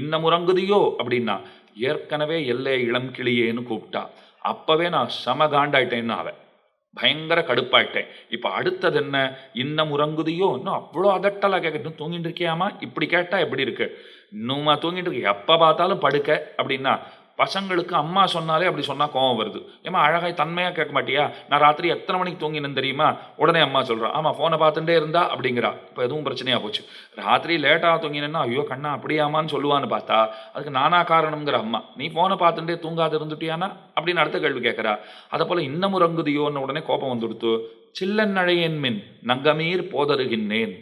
இன்னும் உறங்குதியோ? அப்படின்னா ஏற்கனவே எல்லை இளம் கிளியேன்னு கூப்பிட்டா. அப்பவே நான் சம காண்டாயிட்டேன்னு அவன். பயங்கர கடுப்பாயிட்டேன். இப்போ அடுத்தது என்ன? இன்னும் உறங்குதியோ? இன்னும் அவ்வளோ அதட்டலாக கேட்க இன்னும் தூங்கிட்டு இருக்கியாமா இப்படி கேட்டால் எப்படி இருக்கு? இன்னுமா தூங்கிட்டு இருக்கு எப்போ பார்த்தாலும் படுக்க. அப்படின்னா பசங்களுக்கு அம்மா சொன்னாலே அப்படி சொன்னால் கோவம் வருது. ஏமா அழகாய் தன்மையாக கேட்க மாட்டியா? நான் ராத்திரி எத்தனை மணிக்கு தூங்கினேன் தெரியுமா? உடனே அம்மா சொல்கிறான் ஆமாம் ஃபோனை பார்த்துட்டே இருந்தா? அப்படிங்கிறா. இப்போ எதுவும் பிரச்சனையாக போச்சு. ராத்திரி லேட்டாக தூங்கினேன்னா ஐயோ கண்ணா அப்படியாமான்னு சொல்லுவான்னு பார்த்தா அதுக்கு நானா காரணம்ங்கிற அம்மா நீ ஃபோனை பார்த்துட்டே தூங்காது இருந்துட்டியானா அப்படின்னு அடுத்த கேள்வி கேட்குறா. அதை போல் இன்னமும் ரங்குதியோன்னு உடனே கோபம் வந்துடுத்து சில்லன் அழையன் மின் நங்கமீர் போதருகின்றேன்.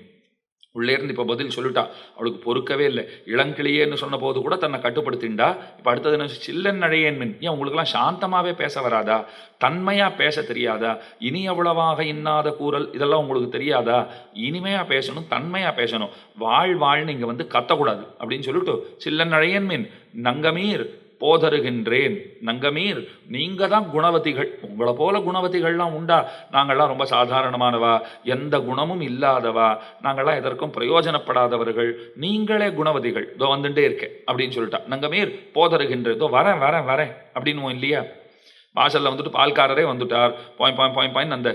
உள்ளே இருந்து இப்போ பதில் சொல்லிட்டா அவளுக்கு பொறுக்கவே இல்லை. இளங்கிளியேன்னு சொன்ன போது கூட தன்னை கட்டுப்படுத்திண்டா. இப்போ அடுத்தது என்ன சில்லன் நழையேன்மின் ஏன் உங்களுக்குலாம் சாந்தமாகவே பேச வராதா? தன்மையாக பேச தெரியாதா? இனி எவ்வளவாக இன்னாத கூறல் இதெல்லாம் உங்களுக்கு தெரியாதா? இனிமையாக பேசணும் தன்மையாக பேசணும். வாழ் வாழ்னு இங்கே வந்து கத்தக்கூடாது. அப்படின்னு சொல்லிட்டு சில்லன் நழையன்மின் நங்கமீர் போதருகின்றேன். நங்கமீர் நீங்கள் தான் குணவதிகள். உங்களை போல குணவதிகள்லாம் உண்டா? நாங்கள்லாம் ரொம்ப சாதாரணமானவா? எந்த குணமும் இல்லாதவா? நாங்கள்லாம் எதற்கும் பிரயோஜனப்படாதவர்கள். நீங்களே குணவதிகள். இதோ வந்துட்டே இருக்கேன். அப்படின்னு சொல்லிட்டா. நங்கமீர் போதருகின்ற. இதோ வரேன் வரேன் வரேன். அப்படின்னு இல்லையா? வாசலில் வந்துட்டு பால்காரரே வந்துட்டார். பாயிண்ட் பாயிண்ட் பாயிண்ட் பாயிண்ட் அந்த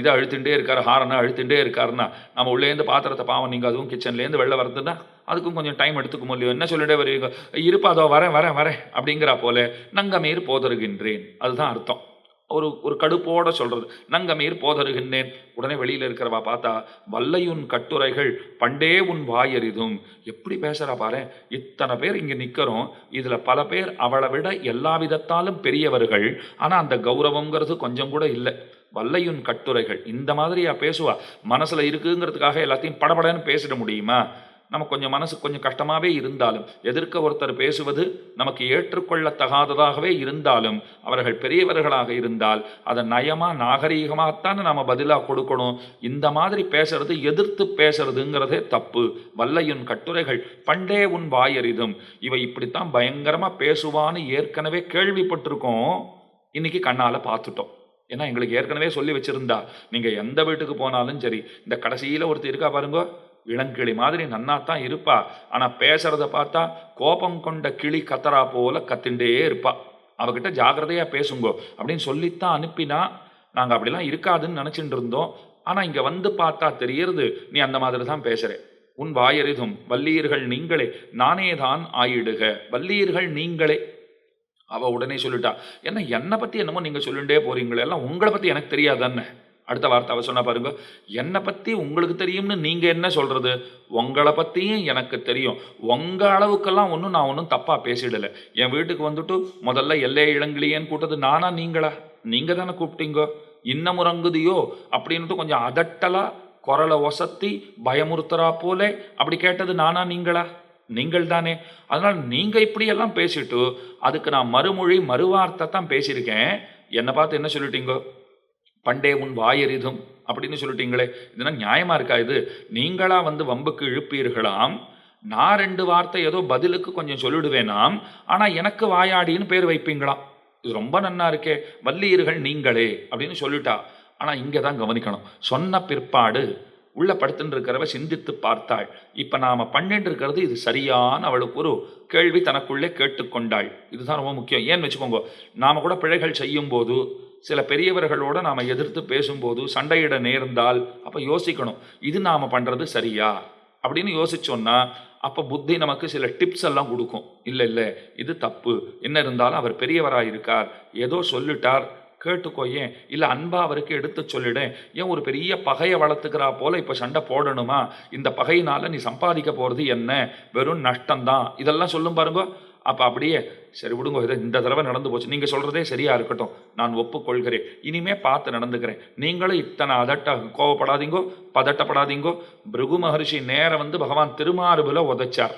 இதை அழுத்திண்டே இருக்கார் ஹாரனை அழுத்திண்டே இருக்காருன்னா நம்ம உள்ளேருந்து பாத்திரத்தை பாவம் நீங்கள் அதுவும் கிச்சன்லேருந்து வெளில வரதுன்னா அதுக்கும் கொஞ்சம் டைம் எடுத்துக்க இல்லையோ? என்ன சொல்லிட்டே வருவீங்க? இருப்பா அதோ வரேன் வரேன் வரேன் அப்படிங்கிறா போல நங்கமீர் போதருகின்றேன். அதுதான் அர்த்தம். ஒரு ஒரு கடுப்போட சொல்றது. நங்கமீர் போதருகின்றேன். உடனே வெளியில இருக்கிறவா பார்த்தா வல்லையுன் கட்டுரைகள் பண்டே உன் வாயறிதும். எப்படி பேசுறா பாரு? இத்தனை பேர் இங்க நிக்கிறோம். இதுல பல பேர் அவளை விட எல்லா விதத்தாலும் பெரியவர்கள். ஆனா அந்த கௌரவங்கிறது கொஞ்சம் கூட இல்லை. வல்லையுன் கட்டுரைகள் இந்த மாதிரியா பேசுவா? மனசுல இருக்குங்கிறதுக்காக எல்லாத்தையும் படபடன்னு பேசிட முடியுமா? நம்ம கொஞ்சம் மனசு கொஞ்சம் கஷ்டமாகவே இருந்தாலும் எதிர்க்க ஒருத்தர் பேசுவது நமக்கு ஏற்றுக்கொள்ளத்தகாததாகவே இருந்தாலும் அவர்கள் பெரியவர்களாக இருந்தால் அதை நயமாக நாகரீகமாகத்தானே நம்ம பதிலாக கொடுக்கணும். இந்த மாதிரி பேசுறது எதிர்த்து பேசுறதுங்கிறதே தப்பு. வல்லையுன் கட்டுரைகள் பண்டே உன் வாயறிதும். இவை இப்படித்தான் பயங்கரமாக பேசுவான்னு ஏற்கனவே கேள்விப்பட்டிருக்கோம். இன்னைக்கு கண்ணால் பார்த்துட்டோம். ஏன்னா எங்களுக்கு ஏற்கனவே சொல்லி வச்சிருந்தா. நீங்கள் எந்த வீட்டுக்கு போனாலும் சரி இந்த கடைசியில் ஒருத்தர் இருக்கா பாருங்க. இளங்கிளி மாதிரி நன்னா தான் இருப்பா. ஆனா பேசுறத பார்த்தா கோபம் கொண்ட கிளி கத்தரா போல கத்திண்டே இருப்பா. அவகிட்ட ஜாக்கிரதையா பேசுங்கோ. அப்படின்னு சொல்லித்தான் அனுப்பினா நாங்க அப்படிலாம் இருக்காதுன்னு நினைச்சிட்டு இருந்தோம். ஆனா இங்க வந்து பார்த்தா தெரியறது நீ அந்த மாதிரி தான் பேசுற. உன் வாயறிதும் வல்லீர்கள் நீங்களே நானே தான் ஆயிடுக. வல்லீர்கள் நீங்களே. அவ உடனே சொல்லிட்டா என்ன என்னை பத்தி என்னமோ நீங்க சொல்லிட்டே போறீங்களே எல்லாம் உங்களை பத்தி எனக்கு தெரியாதான்னு? அடுத்த வார்த்தை அவ சொன்னா பாருங்க என்னை பற்றி உங்களுக்கு தெரியும்னு நீங்கள் என்ன சொல்கிறது உங்களை பற்றியும் எனக்கு தெரியும். உங்கள் அளவுக்கெல்லாம் ஒன்றும் நான் ஒன்றும் தப்பாக பேசிடலை. என் வீட்டுக்கு வந்துட்டு முதல்ல எல்லை இளங்கிலியேன்னு கூட்டது நானா நீங்களா? நீங்கள் தானே கூப்பிட்டீங்கோ? இன்னும் முறங்குதியோ அப்படின்ட்டு கொஞ்சம் அதட்டலா குரலை ஒசத்தி பயமுறுத்துறா போலே அப்படி கேட்டது நானா நீங்களா? நீங்கள் தானே. அதனால் நீங்கள் இப்படியெல்லாம் பேசிட்டு அதுக்கு நான் மறுமொழி மறுவார்த்தை தான் பேசியிருக்கேன். என்னை பார்த்து என்ன சொல்லிட்டீங்கோ? பண்டே உன் வாயறிதும். அப்படின்னு சொல்லிட்டீங்களே இதெல்லாம் நியாயமா இருக்கா இது? நீங்களா வந்து வம்புக்கு இழுப்பீர்களாம். நான் ரெண்டு வார்த்தை ஏதோ பதிலுக்கு கொஞ்சம் சொல்லிடுவேனாம். ஆனா எனக்கு வாயாடின்னு பேர் வைப்பீங்களாம். இது ரொம்ப நன்னா இருக்கே வல்லீர்கள் நீங்களே அப்படின்னு சொல்லிட்டா. ஆனா இங்கே தான் கவனிக்கணும். சொன்ன பிற்பாடு உள்ள படுத்துட்டு இருக்கிறவ சிந்தித்து பார்த்தாள். இப்ப நாம பண்ணிட்டு இருக்கிறது இது சரியான அவளுக்கு ஒரு கேள்வி தனக்குள்ளே கேட்டுக்கொண்டாள். இதுதான் ரொம்ப முக்கியம். ஏன்னு வச்சுக்கோங்க நாம கூட பிழைகள் செய்யும் போது சில பெரியவர்களோட நாம எதிர்த்து பேசும்போது சண்டையிட நேர்ந்தால் அப்ப யோசிக்கணும் இது நாம பண்றது சரியா? அப்படின்னு யோசிச்சோம்னா அப்ப புத்தி நமக்கு சில டிப்ஸ் எல்லாம் கொடுக்கும். இல்லை இல்லை இது தப்பு. என்ன இருந்தாலும் அவர் பெரியவராக இருக்கார் ஏதோ சொல்லிட்டார். கேட்டுக்கோ ஏன்? இல்லை அன்பா அவருக்கு எடுத்து சொல்லிடேன் ஏன் ஒரு பெரிய பகையை வளர்த்துக்கிறா போல இப்போ சண்டை போடணுமா? இந்த பகையினால நீ சம்பாதிக்க போகிறது என்ன? வெறும் நஷ்டம்தான். இதெல்லாம் சொல்லும் பாருங்க. அப்போ அப்படியே சரி விடுங்க இதை இந்த தடவை நடந்து போச்சு. நீங்கள் சொல்கிறதே சரியாக இருக்கட்டும். நான் ஒப்புக்கொள்கிறேன். இனிமே பார்த்து நடந்துக்கிறேன். நீங்களும் இத்தனை அதட்ட கோவப்படாதீங்கோ பதட்டப்படாதீங்கோ. பிருகு மகர்ஷி நேரம் வந்து பகவான் திருமார்புல உதைச்சார்.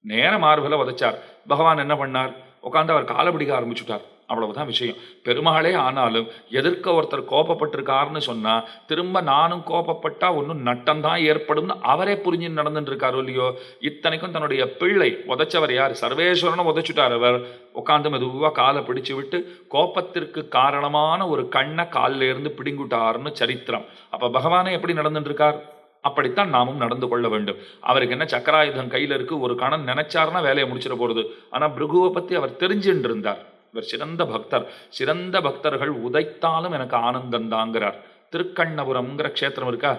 நேர மார்புல உதைச்சார். பகவான் என்ன பண்ணார்? உட்காந்து அவர் காலை பிடிக்க ஆரம்பிச்சுட்டார். அவ்வளவுதான் விஷயம். பெருமாளே ஆனாலும் எதிர்க்க ஒருத்தர் கோபப்பட்டிருக்காருன்னு சொன்னால் திரும்ப நானும் கோபப்பட்டா ஒன்றும் நட்டம்தான் ஏற்படும்னு அவரே புரிஞ்சு நடந்துட்டு இருக்காரோ இல்லையோ? இத்தனைக்கும் தன்னுடைய பிள்ளை உதைச்சவர் யார்? சர்வேஸ்வரனை உதைச்சுட்டார் அவர். உட்காந்து மெதுவாக காலை பிடிச்சு விட்டு கோபத்திற்கு காரணமான ஒரு கண்ணை காலில் இருந்து பிடுங்கிட்டார்னு சரித்திரம். அப்போ பகவானே எப்படி நடந்துட்டு இருக்கார் அப்படித்தான் நாமும் நடந்து கொள்ள வேண்டும். அவருக்கு என்ன சக்கராயுதம் கையில் இருக்கு? ஒரு கணன் நினைச்சாருன்னா வேலையை முடிச்சிட போகிறது ஆனால் பிருகுவை பற்றி அவர் தெரிஞ்சுட்டு இருந்தார் இவர் சிறந்த பக்தர். சிறந்த பக்தர்கள் உதைத்தாலும் எனக்கு ஆனந்தம் தாங்கிறார். திருக்கண்ணபுரம்ங்கிற க்ஷேத்திரம் இருக்கா?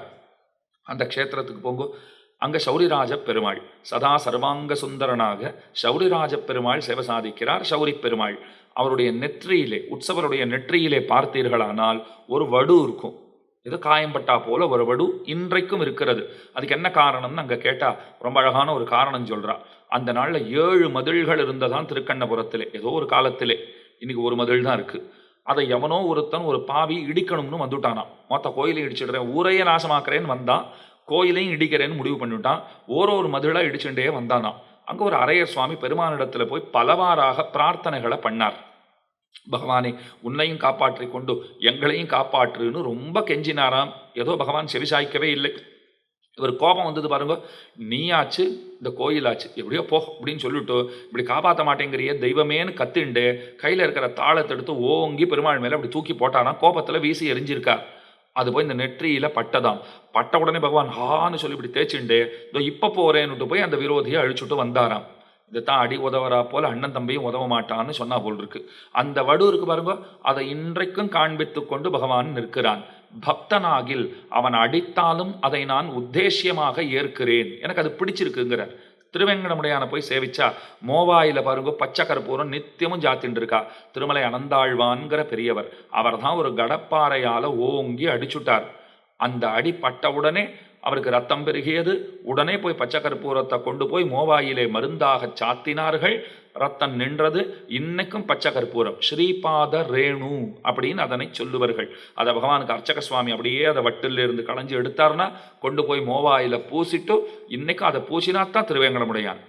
அந்த க்ஷேத்திரத்துக்கு போங்க. அங்க சௌரிராஜ பெருமாள் சதா சர்வாங்க சுந்தரனாக சௌரிராஜ பெருமாள் சேவை சாதிக்கிறார் சௌரி பெருமாள். அவருடைய நெற்றியிலே உற்சவருடைய நெற்றியிலே பார்த்தீர்களானால் ஒரு வடு இருக்கும். ஏதோ காயம்பட்டா போல ஒரு வடு இன்றைக்கும் இருக்கிறது. அதுக்கு என்ன காரணம்னு அங்கே கேட்டால் ரொம்ப அழகான ஒரு காரணம் சொல்கிறா அந்த நாளில் ஏழு மதில்கள் இருந்ததான் திருக்கண்ணபுரத்தில். ஏதோ ஒரு காலத்திலே. இன்னைக்கு ஒரு மதில் தான் இருக்குது அதை எவனோ ஒருத்தன் ஒரு பாவி இடிக்கணும்னு வந்துட்டானான் மொத்த கோயிலையும் இடிச்சிடுறேன் ஊரையே நாசமாக்குறேன்னு வந்தான் கோயிலையும் இடிக்கிறேன்னு முடிவு பண்ணிவிட்டான் ஓரோ ஒரு மதிலாக இடிச்சுட்டே வந்தானாம். அங்கே ஒரு அரையர் சுவாமி பெருமானிடத்தில் போய் பலவாறாக பிரார்த்தனைகளை பண்ணார். பகவானே உன்னையும் காப்பாற்றி கொண்டு எங்களையும் காப்பாற்றுன்னு ரொம்ப கெஞ்சினாராம். ஏதோ பகவான் செவிசாய்க்கவே இல்லை. இவர் கோபம் வந்தது பாருங்க. நீயாச்சு இந்த கோயிலாச்சு எப்படியோ போ அப்படின்னு சொல்லிட்டு இப்படி காப்பாற்ற மாட்டேங்கிறிய தெய்வமேன்னு கத்திண்டு கையில் இருக்கிற தாளத்தை எடுத்து ஓங்கி பெருமாள் மேலே அப்படி தூக்கி போட்டானா கோபத்தில் வீசி எரிஞ்சிருக்கா. அது போய் இந்த நெற்றியில் பட்டதாம். பட்ட உடனே பகவான் ஹான்னு சொல்லி இப்படி தேய்ச்சிண்டு இதோ இப்போ போகிறேன்னுட்டு போய் அந்த விரோதியை அழிச்சுட்டு வந்தாராம். இதைத்தான் அடி உதவரா போல அண்ணன் தம்பியும் உதவ மாட்டான்னு சொன்னா போல் இருக்கு. அந்த வடு இருக்கு பாருங்க அதை இன்றைக்கும் காண்பித்து கொண்டு பகவான் நிற்கிறான். பக்தனாகில் அவன் அடித்தாலும் அதை நான் உத்தேசியமாக ஏற்கிறேன். எனக்கு அது பிடிச்சிருக்குங்கிறார். திருவேங்கடமுடையான போய் சேவிச்சா மோவாயில பாருங்க பச்சை கற்பூரம் நித்தியமும் ஜாத்தின்னு இருக்கா திருமலை அனந்தாழ்வான்கிற பெரியவர் அவர் தான் ஒரு கடப்பாறையால ஓங்கி அடிச்சுட்டார். அந்த அடி பட்டவுடனே அவருக்கு ரத்தம் பெருகியது. உடனே போய் பச்சை கற்பூரத்தை கொண்டு போய் மோவாயிலே மருந்தாக சாத்தினார்கள். ரத்தம் நின்றது. இன்னைக்கும் பச்சை கற்பூரம் ஸ்ரீபாத ரேணு அப்படின்னு அதனை சொல்லுவார்கள். அதை பகவானுக்கு அர்ச்சக சுவாமி அப்படியே அதை வட்டில இருந்து களைஞ்சு எடுத்தார்னா கொண்டு போய் மோவாயில பூசிட்டு இன்னைக்கும் அதை பூசினா தான் திருவேங்கடமுடையான்.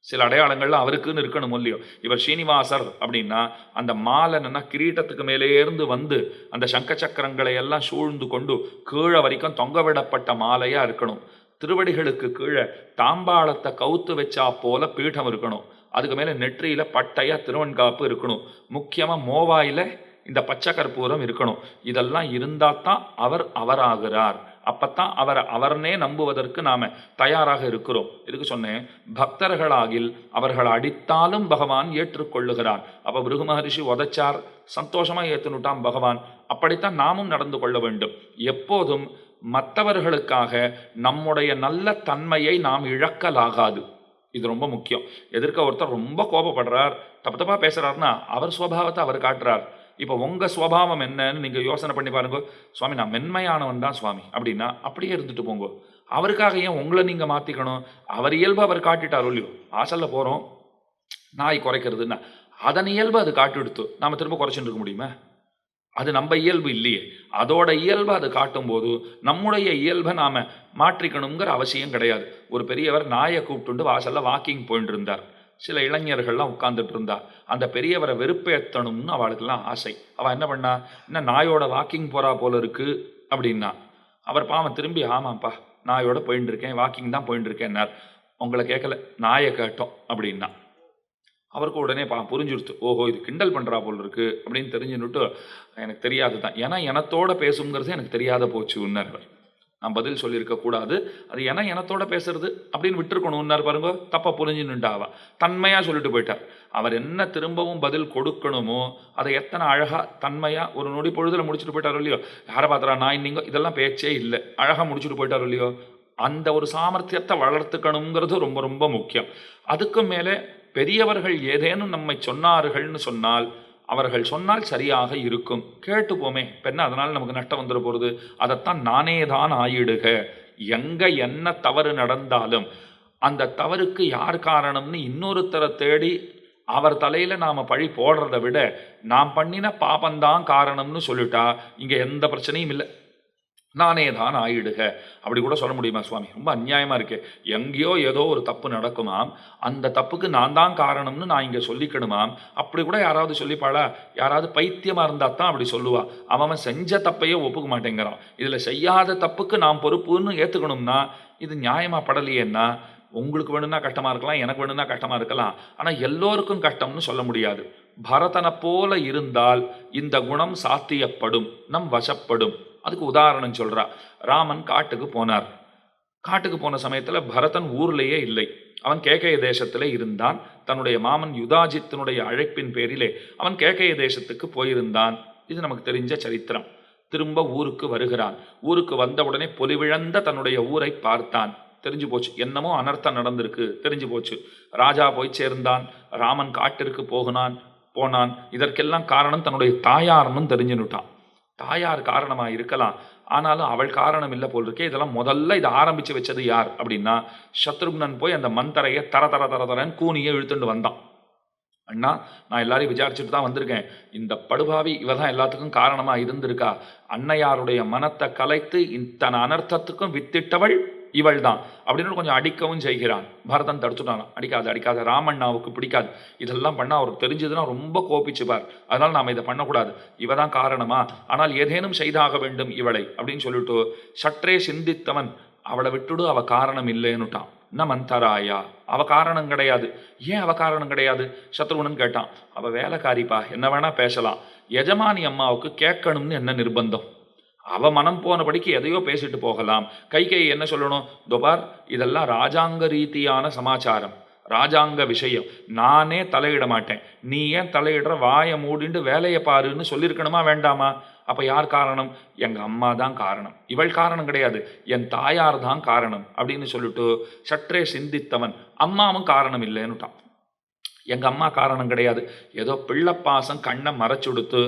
சில அடையாளங்கள்லாம் அவருக்குன்னு இருக்கணும் இல்லையோ? இவர் ஸ்ரீனிவாசர் அப்படின்னா அந்த மாலை கிரீட்டத்துக்கு கிரீட்டத்துக்கு மேலேருந்து வந்து அந்த சங்க சக்கரங்களை எல்லாம் சூழ்ந்து கொண்டு கீழே வரைக்கும் தொங்கவிடப்பட்ட மாலையாக மாலையா இருக்கணும். திருவடிகளுக்கு கீழே தாம்பாளத்தை கவுத்து வச்சா போல பீடம் இருக்கணும். அதுக்கு மேலே நெற்றியில பட்டையா திருவன்காப்பு இருக்கணும். முக்கியமா மோவாயில இந்த பச்சை கற்பூரம் இருக்கணும். இதெல்லாம் இருந்தால் தான் அவர் அவராகிறார். அப்பத்தான் அவரை அவர்னே நம்புவதற்கு நாம தயாராக இருக்கிறோம். இதுக்கு சொன்னேன்? பக்தர்களாகில் அவர்கள் அடித்தாலும் பகவான் ஏற்றுக்கொள்ளுகிறார். அப்ப பிருகு மகரிஷி உதச்சார் சந்தோஷமா ஏற்றுனுட்டான் பகவான். அப்படித்தான் நாமும் நடந்து கொள்ள வேண்டும். எப்போதும் மற்றவர்களுக்காக நம்முடைய நல்ல தன்மையை நாம் இழக்கலாகாது. இது ரொம்ப முக்கியம். எதிர்க்க ஒருத்தர் ரொம்ப கோபப்படுறார் தப்பு தப்பா பேசுறாருன்னா அவர் சுவாவத்தை அவர் காட்டுறார். இப்போ உங்கள் சுவாவம் என்னன்னு நீங்கள் யோசனை பண்ணி பாருங்க. சுவாமி நான் மென்மையானவன் தான் சுவாமி. அப்படின்னா அப்படியே இருந்துட்டு போங்க. அவருக்காக ஏன் உங்களை நீங்கள் மாற்றிக்கணும் அவர் இயல்பு அவர் காட்டிட்டார் இல்லையோ? ஆசலில் போகிறோம் நாய் குறைக்கிறதுன்னா அதன் இயல்பு அது காட்டு எடுத்து திரும்ப குறைச்சுட்டு இருக்க முடியுமா? அது நம்ம இயல்பு இல்லையே. அதோட இயல்பை அது காட்டும்போது நம்முடைய இயல்பை நாம மாற்றிக்கணுங்கிற அவசியம் கிடையாது. ஒரு பெரியவர் நாயை கூப்பிட்டு வாசலில் வாக்கிங் போயிட்டு இருந்தார் சில இளைஞர்கள்லாம் உட்கார்ந்துட்டு இருந்தா அந்த பெரியவரை வெறுப்பேற்றணும்னு அவளுக்கெல்லாம் ஆசை. அவள் என்ன பண்ணா என்ன நாயோட வாக்கிங் போறா போல இருக்கு அப்படின்னா அவர் பாவம் திரும்பி ஆமாப்பா நாயோட போயிட்டு இருக்கேன் வாக்கிங் தான் போயிட்டு இருக்கேன்னார் உங்களை கேட்கல நாயை கேட்டோம் அப்படின்னா. அவருக்கு உடனே பா புரிஞ்சுடுத்து ஓஹோ இது கிண்டல் பண்ணுறா போல் இருக்கு அப்படின்னு தெரிஞ்சுன்னுட்டு எனக்கு தெரியாது தான் ஏன்னா எனத்தோட பேசுங்கிறது எனக்கு தெரியாத போச்சுன்னார் அவர். நான் பதில் சொல்லியிருக்க கூடாது. அது என எனத்தோட பேசுறது அப்படின்னு விட்டுருக்கணும்னார் பாருங்க தப்பா புரிஞ்சு நின்றாவா. தன்மையா சொல்லிட்டு போயிட்டார். அவர் என்ன திரும்பவும் பதில் கொடுக்கணுமோ அதை எத்தனை அழகா தன்மையா ஒரு நொடி பொழுதுல முடிச்சுட்டு போயிட்டாரோ இல்லையோ. யாரை பாத்திரா நான் நீங்க இதெல்லாம் பேச்சே இல்லை. அழகா முடிச்சுட்டு போயிட்டாரோ இல்லையோ. அந்த ஒரு சாமர்த்தியத்தை வளர்த்துக்கணுங்கிறது ரொம்ப ரொம்ப முக்கியம். அதுக்கு மேலே பெரியவர்கள் ஏதேனும் நம்மை சொன்னார்கள்னு சொன்னால் அவர்கள் சொன்னால் சரியாக இருக்கும். கேட்டுப்போமே இப்போ என்ன அதனால் நமக்கு நஷ்டம் வந்துட போகிறது அதைத்தான் நானே தான் ஆயிடுக. எங்கே என்ன தவறு நடந்தாலும் அந்த தவறுக்கு யார் காரணம்னு இன்னொருத்தரை தேடி அவர் தலையில் நாம் பழி போடுறத விட நாம் பண்ணின பாபந்தான் காரணம்னு சொல்லிட்டா இங்கே எந்த பிரச்சனையும் இல்லை. நானே தான் ஆயிடுக. அப்படி கூட சொல்ல முடியுமா சுவாமி? ரொம்ப அநியாயமாக இருக்கு. எங்கேயோ ஏதோ ஒரு தப்பு நடக்குமாம். அந்த தப்புக்கு நான் தான் காரணம்னு நான் இங்கே சொல்லிக்கணுமாம். அப்படி கூட யாராவது சொல்லிப்பாளா? யாராவது பைத்தியமாக இருந்தால் தான் அப்படி சொல்லுவா. அவன் அவன் செஞ்ச தப்பையே ஒப்புக்க மாட்டேங்கிறான். இதில் செய்யாத தப்புக்கு நான் பொறுப்புன்னு ஏற்றுக்கணும்னா இது நியாயமாக படலையேன்னா உங்களுக்கு வேணும்னா கஷ்டமாக இருக்கலாம் எனக்கு வேணும்னா கஷ்டமாக இருக்கலாம். ஆனால் எல்லோருக்கும் கஷ்டம்னு சொல்ல முடியாது. பரதனை போல இருந்தால் இந்த குணம் சாத்தியப்படும். நம் வசப்படும். அதுக்கு உதாரணம் சொல்கிறா ராமன் காட்டுக்கு போனார். காட்டுக்கு போன சமயத்தில் பரதன் ஊர்லேயே இல்லை. அவன் கேகய தேசத்தில் இருந்தான். தன்னுடைய மாமன் யுதாஜித்தினுடைய அழைப்பின் பேரிலே அவன் கேகய தேசத்துக்கு போயிருந்தான். இது நமக்கு தெரிஞ்ச சரித்திரம். திரும்ப ஊருக்கு வருகிறான். ஊருக்கு வந்தவுடனே பொலிவிழந்த தன்னுடைய ஊரை பார்த்தான். தெரிஞ்சு போச்சு. என்னமோ அனர்த்தம் நடந்திருக்கு. தெரிஞ்சு போச்சு. ராஜா போய் சேர்ந்தான். ராமன் காட்டிற்கு போகினான் போனான். இதற்கெல்லாம் காரணம் தன்னுடைய தாயார்னு தெரிஞ்சுனுட்டான் தாயார் காரணமாக இருக்கலாம். ஆனாலும் அவள் காரணம் இல்லை போல் இருக்கே. இதெல்லாம் முதல்ல இதை ஆரம்பித்து வச்சது யார் அப்படின்னா சத்ருக்னன் போய் அந்த மந்தரையை தர தர தர தரன்னு கூனியை இழுத்துட்டு வந்தான். அண்ணா நான் எல்லாரையும் விசாரிச்சுட்டு தான் வந்திருக்கேன். இந்த படுபாவி இவ தான் எல்லாத்துக்கும் காரணமாக இருந்திருக்கா? அன்னையாருடைய மனத்தை கலைத்து இத்தனை அனர்த்தத்துக்கும் வித்திட்டவள் இவள் தான் அப்படின்னு கொஞ்சம் அடிக்கவும் செய்கிறான். பரதன் தடுத்துட்டான். அடிக்காது அடிக்காத ராமண்ணாவுக்கு பிடிக்காது. இதெல்லாம் பண்ணால் அவருக்கு தெரிஞ்சதுன்னா ரொம்ப கோபிச்சுப்பார். அதனால் நாம் இதை பண்ணக்கூடாது. இவ தான் காரணமா? ஆனால் ஏதேனும் செய்தாக வேண்டும் இவளை அப்படின்னு சொல்லிட்டு சற்றே சிந்தித்தவன் அவளை விட்டுடு அவ காரணம் இல்லைன்னுட்டான். ந மந்தராயா அவ காரணம் கிடையாது. ஏன் அவ காரணம் கிடையாது? சத்ருகுணன் கேட்டான். அவ வேலைக்காரிப்பா. என்ன வேணா பேசலாம். எஜமானி அம்மாவுக்கு கேட்கணும்னு என்ன நிர்பந்தம்? அவ மனம் போனபடிக்கு எதையோ பேசிட்டு போகலாம். கைகை என்ன சொல்லணும்? துபார் இதெல்லாம் ராஜாங்க ரீதியான சமாச்சாரம். ராஜாங்க விஷயம். நானே தலையிட மாட்டேன். நீ ஏன் தலையிடுற? வாயை மூடிண்டு வேலையை பாருன்னு சொல்லியிருக்கணுமா வேண்டாமா? அப்போ யார் காரணம்? எங்கள் அம்மா தான் காரணம். இவள் காரணம் கிடையாது. என் தாயார் தான் காரணம் அப்படின்னு சொல்லிட்டு சற்றே சிந்தித்தவன் அம்மாவும் காரணம் இல்லைன்னுட்டான். எங்கள் அம்மா காரணம் கிடையாது. ஏதோ பிள்ளைப்பாசம் கண்ணை மறைச்சுடுத்து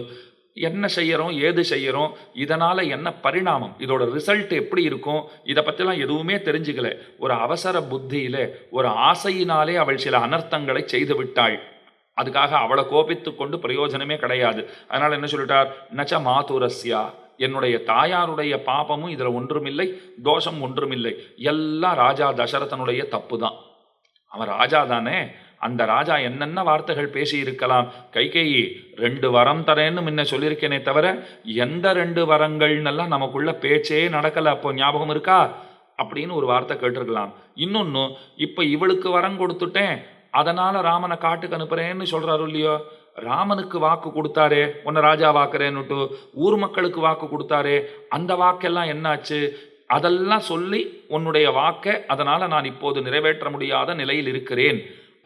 என்ன செய்கிறோம் ஏது செய்கிறோம் இதனால் என்ன பரிணாமம் இதோட ரிசல்ட் எப்படி இருக்கும் இதை பற்றிலாம் எதுவுமே தெரிஞ்சுக்கல. ஒரு அவசர புத்தியில் ஒரு ஆசையினாலே அவள் சில அனர்த்தங்களை செய்து விட்டாள். அதுக்காக அவளை கோபித்து கொண்டு பிரயோஜனமே கிடையாது. அதனால் என்ன சொல்லிட்டார்? நச்ச மாதுரஸ்யா என்னுடைய தாயாருடைய பாபமும் இதில் ஒன்றுமில்லை தோஷம் ஒன்றுமில்லை. எல்லாம் ராஜா தசரதனுடைய தப்பு தான் அவன் ராஜா தானே அந்த ராஜா என்னென்ன வார்த்தைகள் பேசி இருக்கலாம் கைகேயி ரெண்டு வரம் தரேன்னு முன்ன சொல்லியிருக்கேனே தவிர எந்த ரெண்டு வரங்கள்னெல்லாம் நமக்குள்ள பேச்சே நடக்கலை அப்போ ஞாபகம் இருக்கா? அப்படின்னு ஒரு வார்த்தை கேட்டிருக்கலாம். இன்னொன்று இப்போ இவளுக்கு வரம் கொடுத்துட்டேன் அதனால் ராமனை காட்டுக்கு அனுப்புறேன்னு சொல்கிறாரு இல்லையோ? ராமனுக்கு வாக்கு கொடுத்தாரே உன்னை ராஜா வாக்குறேன்னுட்டு ஊர் மக்களுக்கு வாக்கு கொடுத்தாரே அந்த வாக்கெல்லாம் என்னாச்சு? அதெல்லாம் சொல்லி உன்னுடைய வாக்கை அதனால் நான் இப்போது நிறைவேற்ற முடியாத நிலையில் இருக்கிறேன்.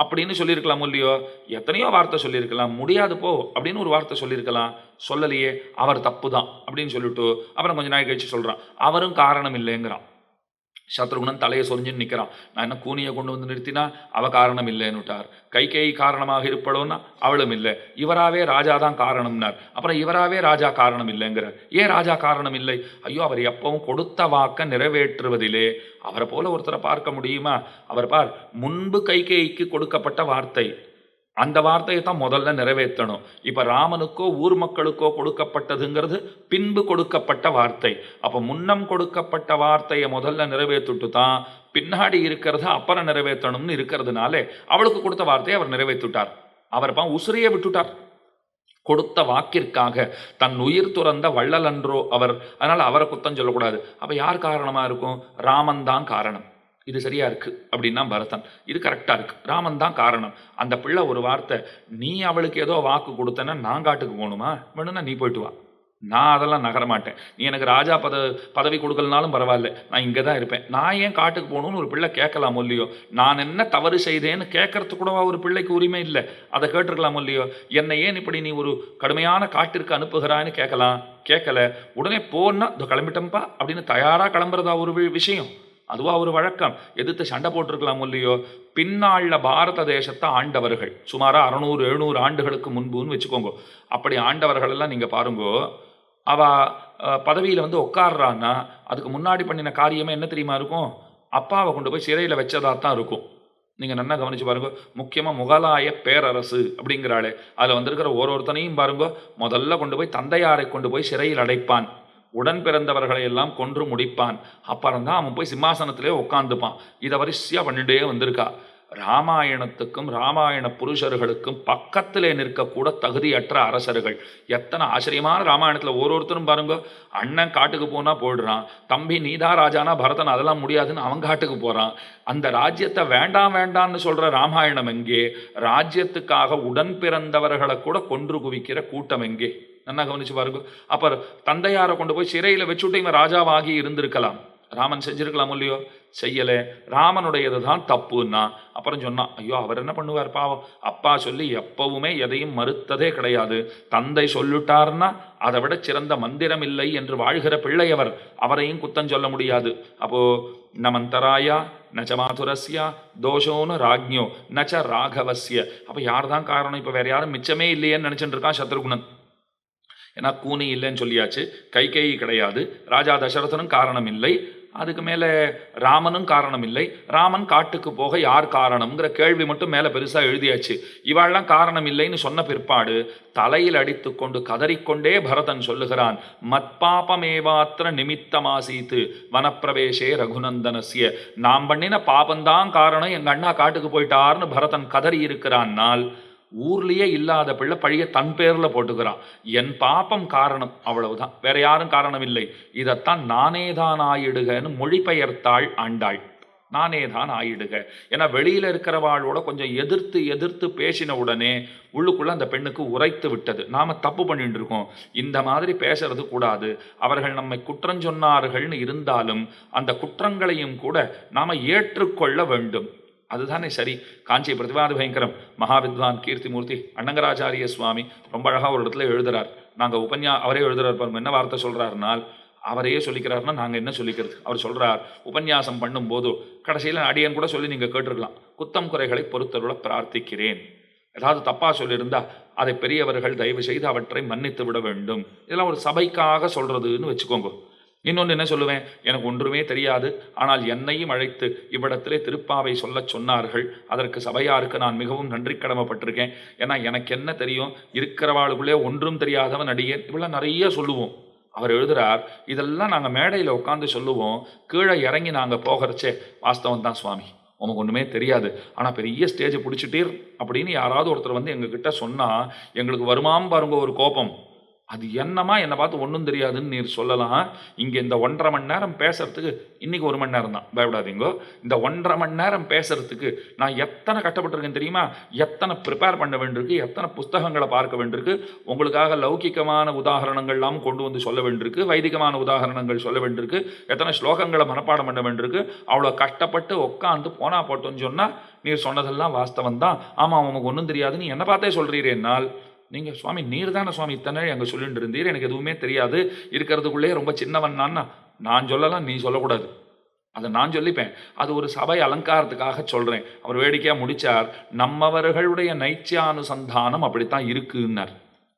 அப்படின்னு சொல்லியிருக்கலாம் இல்லையோ? எத்தனையோ வார்த்தை சொல்லியிருக்கலாம். முடியாது போ அப்படின்னு ஒரு வார்த்தை சொல்லியிருக்கலாம். சொல்லலையே அவர் தப்பு தான் அப்படின்னு சொல்லிட்டு அப்புறம் கொஞ்ச நாள் கழிச்சு சொல்கிறான் அவரும் காரணம் இல்லைங்கிறான். சத்ருகுணன் தலையை சொரிஞ்சுன்னு நிற்கிறான் நான் என்ன கூனியை கொண்டு வந்து நிறுத்தினா? அவ காரணம் இல்லைன்னு விட்டார் காரணமாக இருப்படோன்னா அவளும் இல்லை. இவராவே ராஜா தான் காரணம்னார். அப்புறம் இவராவே ராஜா காரணம் இல்லைங்கிறார். ஏன் ராஜா காரணம் இல்லை? ஐயோ அவர் எப்பவும் கொடுத்த வாக்க நிறைவேற்றுவதிலே. அவரை போல ஒருத்தரை பார்க்க முடியுமா? அவர் பார் முன்பு கைகேயிக்கு கொடுக்கப்பட்ட வார்த்தை. அந்த வார்த்தையை தான் முதல்ல நிறைவேற்றணும். இப்போ ராமனுக்கோ ஊர் மக்களுக்கோ கொடுக்கப்பட்டதுங்கிறது பின்பு கொடுக்கப்பட்ட வார்த்தை. அப்போ முன்னம் கொடுக்கப்பட்ட வார்த்தையை முதல்ல நிறைவேற்றிட்டு தான் பின்னாடி இருக்கிறத அப்புறம் நிறைவேற்றணும்னு இருக்கிறதுனாலே அவளுக்கு கொடுத்த வார்த்தையை அவர் நிறைவேற்றிட்டார். அவர் பா உசிரியை விட்டுட்டார். கொடுத்த வாக்கிற்காக தன் உயிர் துறந்த வள்ளல் அன்றோ அவர் அதனால் அவரை குத்தம் சொல்லக்கூடாது. அப்போ யார் காரணமாக இருக்கும்? ராமன் தான் காரணம். இது சரியா இருக்கு அப்படின்னா பரதன் இது கரெக்டா இருக்கு. ராமன் தான் காரணம். அந்த பிள்ளை ஒரு வார்த்தை நீ அவளுக்கு ஏதோ வாக்கு கொடுத்தனா நான் காட்டுக்கு போகணுமா? வேணும்னா நீ போயிட்டு வா. நான் அதெல்லாம் நகரமாட்டேன் நீ எனக்கு ராஜா பத பதவி கொடுக்கலனாலும் பரவாயில்ல. நான் இங்கே தான் இருப்பேன். நான் ஏன் காட்டுக்கு போகணும்னு ஒரு பிள்ளை கேட்கலாம் இல்லையோ? நான் என்ன தவறு செய்தேன்னு கேட்கறதுக்கு கூடவா ஒரு பிள்ளைக்கு உரிமை இல்லை? அதை கேட்டிருக்கலாம் இல்லையோ? என்னை ஏன் இப்படி நீ ஒரு கடுமையான காட்டிற்கு அனுப்புகிறான்னு கேட்கலாம்? கேட்கல. உடனே போன்னா இதோ கிளம்பிட்டோம்ப்பா அப்படின்னு தயாராக கிளம்புறதா ஒரு விஷயம். அதுவா ஒரு வழக்கம். எதிர்த்து சண்டை போட்டிருக்கலாம் இல்லையோ பின்னாள்ல பாரத தேசத்தை ஆண்டவர்கள். சுமாராக அறநூறு எழுநூறு ஆண்டுகளுக்கு முன்புன்னு வச்சுக்கோங்க. அப்படி ஆண்டவர்கள் எல்லாம் நீங்க பாருங்கோ அவ பதவியில் வந்து உட்கார்றான்னா அதுக்கு முன்னாடி பண்ணின காரியமே என்ன தெரியுமா இருக்கும்? அப்பாவை கொண்டு போய் சிறையில் வச்சதா தான் இருக்கும். நீங்கள் நல்லா கவனித்து பாருங்க முக்கியமாக முகலாய பேரரசு அப்படிங்கிறாளே அதில் வந்திருக்கிற ஒரு ஒருத்தனையும் பாருங்க முதல்ல கொண்டு போய் தந்தையாரை கொண்டு போய் சிறையில் அடைப்பான். உடன் பிறந்தவர்களை எல்லாம் கொன்று முடிப்பான். அப்புறம் தான் அவன் போய் சிம்மாசனத்திலே உட்காந்துப்பான் இதை வரிசையாக பண்ணிட்டே வந்திருக்கா. ராமாயணத்துக்கும் ராமாயண புருஷர்களுக்கும் பக்கத்திலே நிற்கக்கூட தகுதியற்ற அரசர்கள். எத்தனை ஆச்சரியமான ராமாயணத்தில் ஒரு ஒருத்தரும் பாருங்க அண்ணன் காட்டுக்கு போனால் போயிடுறான். தம்பி நீதா ராஜானா பரதன் அதெல்லாம் முடியாதுன்னு அவன் காட்டுக்கு போகிறான் அந்த ராஜ்யத்தை வேண்டாம் வேண்டாம்னு சொல்கிற ராமாயணம் எங்கே? ராஜ்யத்துக்காக உடன் பிறந்தவர்களை கூட கொன்று குவிக்கிற கூட்டம் எங்கே? நல்லா கவனிச்சு பாருங்க. அப்புறம் தந்தையாரை கொண்டு போய் சிறையில் வச்சுட்டு இவன் ராஜாவாகி இருந்திருக்கலாம். ராமன் செஞ்சிருக்கலாம் இல்லையோ? செய்யலை. ராமனுடையது தான் தப்புன்னா அப்புறம் சொன்னான் ஐயோ அவர் என்ன பண்ணுவார் பாவம்? அப்பா சொல்லி எப்பவுமே எதையும் மறுத்ததே கிடையாது. தந்தை சொல்லிட்டார்னா அதை விட சிறந்த மந்திரம் இல்லை என்று வாழ்கிற பிள்ளையவர் அவரையும் குத்தம் சொல்ல முடியாது. அப்போ நமந்தராயா நச்ச மாதுரஸ்யா தோஷோன்னு ராஜ்யோ நச்ச ராகவசிய அப்போ யார் தான் காரணம்? இப்போ வேற யாரும் மிச்சமே இல்லையேன்னு நினச்சிட்டு இருக்கான் சத்ருகுணன். ஏன்னா கூனி இல்லைன்னு சொல்லியாச்சு. கைகேயி கிடையாது. ராஜா தசரதனும் காரணம் இல்லை. அதுக்கு மேலே ராமனும் காரணம் இல்லை. ராமன் காட்டுக்கு போக யார் காரணம்ங்கிற கேள்வி மட்டும் மேலே பெருசாக எழுதியாச்சு. இவாள்லாம் காரணம் இல்லைன்னு சொன்ன பிற்பாடு தலையில் அடித்து கொண்டு கதறிக்கொண்டே பரதன் சொல்லுகிறான் மத்பாபமேவாத்திர நிமித்தமாசீத்து வனப்பிரவேசே ரகுநந்தனசிய நாம் பண்ணின பாபந்தான் காரணம். எங்கள் அண்ணா காட்டுக்கு போயிட்டார்னு பரதன் கதறி இருக்கிறான்னால் ஊர்லேயே இல்லாத பிள்ளை பழிய தன் பேரில் போட்டுக்கிறான். என் பாப்பம் காரணம் அவ்வளவுதான். வேற யாரும் காரணம் இல்லை. இதைத்தான் நானே தான் ஆயிடுகன்னு மொழிபெயர்த்தாள் ஆண்டாள். நானே தான் ஆயிடுக. ஏன்னா வெளியில் இருக்கிறவாளோட கொஞ்சம் எதிர்த்து எதிர்த்து பேசின உடனே உள்ளுக்குள்ளே அந்த பெண்ணுக்கு உரைத்து விட்டது. நாம் தப்பு பண்ணிட்டு இருக்கோம். இந்த மாதிரி பேசுறது கூடாது. அவர்கள் நம்மை குற்றம் சொன்னார்கள்னு இருந்தாலும் அந்த குற்றங்களையும் கூட நாம் ஏற்றுக்கொள்ள வேண்டும். அதுதானே சரி. காஞ்சி பிரதிவாத பயங்கரம். மகாவித்வான் கீர்த்திமூர்த்தி அண்ணங்கராச்சாரிய சுவாமி ரொம்ப அழகாக ஒரு இடத்துல எழுதுறார். நாங்கள் உபன்யா அவரே எழுதுறார் பாருங்க என்ன வார்த்தை சொல்கிறாருனால் அவரையே சொல்லிக்கிறாருன்னா நாங்கள் என்ன சொல்லிக்கிறது? அவர் சொல்கிறார் உபன்யாசம் பண்ணும்போது கடைசியில் அடியன் கூட சொல்லி நீங்கள் கேட்டிருக்கலாம். குத்தம் குறைகளை பொறுத்தருள பிரார்த்திக்கிறேன். ஏதாவது தப்பாக சொல்லியிருந்தா அதை பெரியவர்கள் தயவு செய்து அவற்றை மன்னித்து விட வேண்டும். இதெல்லாம் ஒரு சபைக்காக சொல்கிறதுன்னு வச்சுக்கோங்க. இன்னொன்று என்ன சொல்லுவேன்? எனக்கு ஒன்றுமே தெரியாது. ஆனால் என்னையும் அழைத்து இவ்விடத்திலே திருப்பாவை சொல்லச் சொன்னார்கள். அதற்கு சபையாருக்கு நான் மிகவும் நன்றி கடமைப்பட்டிருக்கேன். ஏன்னா எனக்கு என்ன தெரியும்? இருக்கிறவாளுக்குள்ளே ஒன்றும் தெரியாதவன் அடியேன் இவெல்லாம் நிறைய சொல்லுவோம். அவர் எழுதுறார் இதெல்லாம் நாங்கள் மேடையில் உட்காந்து சொல்லுவோம். கீழே இறங்கி நாங்கள் போகிறச்சே. வாஸ்தவம் தான் சுவாமி. உமக்கு ஒன்றுமே தெரியாது. ஆனால் பெரிய ஸ்டேஜை பிடிச்சிட்டீர் அப்படின்னு யாராவது ஒருத்தர் வந்து எங்ககிட்ட சொன்னால் எங்களுக்கு வருமாம் பாருங்க ஒரு கோபம். அது என்னமா என்னை பார்த்து ஒன்றும் தெரியாதுன்னு நீர் சொல்லலாம். இங்கே இந்த ஒன்றரை மணி நேரம் பேசுறதுக்கு இன்னைக்கு ஒரு மணி நேரம் தான். பயப்படாதீங்கோ. இந்த ஒன்றரை மணி நேரம் பேசுறதுக்கு நான் எத்தனை கஷ்டப்பட்டிருக்கேன் தெரியுமா? எத்தனை ப்ரிப்பேர் பண்ண வேண்டியிருக்கு எத்தனை புஸ்தகங்களை பார்க்க வேண்டியிருக்கு உங்களுக்காக லௌகிக்கமான உதாரணங்கள்லாம் கொண்டு வந்து சொல்ல வேண்டியிருக்கு வைதிகமான உதாரணங்கள் சொல்ல வேண்டியிருக்கு எத்தனை ஸ்லோகங்களை மனப்பாடம் பண்ண வேண்டியிருக்கு அவ்வளோ கஷ்டப்பட்டு உட்காந்து போனா போட்டோன்னு சொன்னால் நீர் சொன்னதெல்லாம் வாஸ்தவம் தான் ஆமாம் உனக்கு ஒன்றும் தெரியாதுன்னு என்னை பார்த்தே சொல்கிறீரேனால் நீங்கள் சுவாமி நீர் தானே சுவாமி இத்தனை அங்கே சொல்லிட்டு இருந்தீர். எனக்கு எதுவுமே தெரியாது. இருக்கிறதுக்குள்ளே ரொம்ப சின்னவன் நான் நான் சொல்லலாம் நீ சொல்லக்கூடாது. அதை நான் சொல்லிப்பேன். அது ஒரு சபை அலங்காரத்துக்காக சொல்கிறேன் அவர் வேடிக்கையாக முடித்தார் நம்மவர்களுடைய நைச்சியானுசந்தானம் அப்படித்தான் இருக்குன்னார்.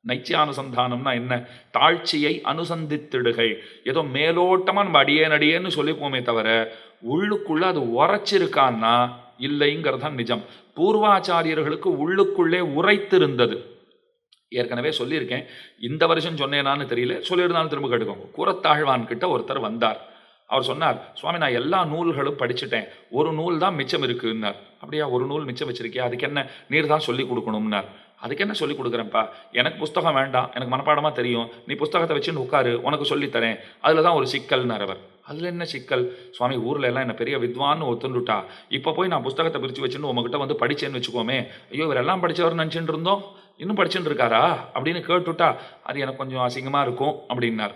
நைச்சியானுசந்தானம்னா என்ன? தாழ்ச்சியை அனுசந்தித்திடுகை. ஏதோ மேலோட்டமாக நம்ம அடியே அடியேன்னு சொல்லிப்போமே தவிர உள்ளுக்குள்ளே அது உரைச்சிருக்கான்னா இல்லைங்கிறது தான் நிஜம். பூர்வாச்சாரியர்களுக்கு உள்ளுக்குள்ளே உரைத்திருந்தது. ஏற்கனவே சொல்லியிருக்கேன். இந்த வருஷம் சொன்னேனான்னு தெரியல. சொல்லியிருந்தாலும் திரும்ப கேட்டுக்கோங்க. கூறத்தாழ்வான் கிட்ட ஒருத்தர் வந்தார். அவர் சொன்னார் சுவாமி நான் எல்லா நூல்களும் படிச்சுட்டேன். ஒரு நூல் தான் மிச்சம் இருக்குன்னார். அப்படியா ஒரு நூல் மிச்சம் வச்சிருக்கியா? அதுக்கு என்ன நீர் தான் சொல்லி கொடுக்கணும்னார். அதுக்கு என்ன சொல்லி கொடுக்குறேன்ப்பா? எனக்கு புஸ்தகம் வேண்டாம். எனக்கு மனப்பாடமாக தெரியும். நீ புஸ்தகத்தை வச்சுன்னு உட்காரு. உனக்கு சொல்லித்தரேன் அதில் தான் ஒரு சிக்கல்னார் அவர். அதில் என்ன சிக்கல்? சுவாமி ஊரில் எல்லாம் என்ன பெரிய வித்வான்னு ஒத்துண்டுட்டா. இப்போ போய் நான் புஸ்தகத்தை பிரித்து வச்சுன்னு உங்ககிட்ட வந்து படிச்சேன்னு வச்சுக்கோமே. ஐயோ இவரெல்லாம் படித்தவர் நினச்சிட்டு இருந்தோம். இன்னும் படிச்சுட்டு இருக்காரா அப்படின்னு கேட்டுட்டா அது எனக்கு கொஞ்சம் அசிங்கமாக இருக்கும் அப்படின்னார்.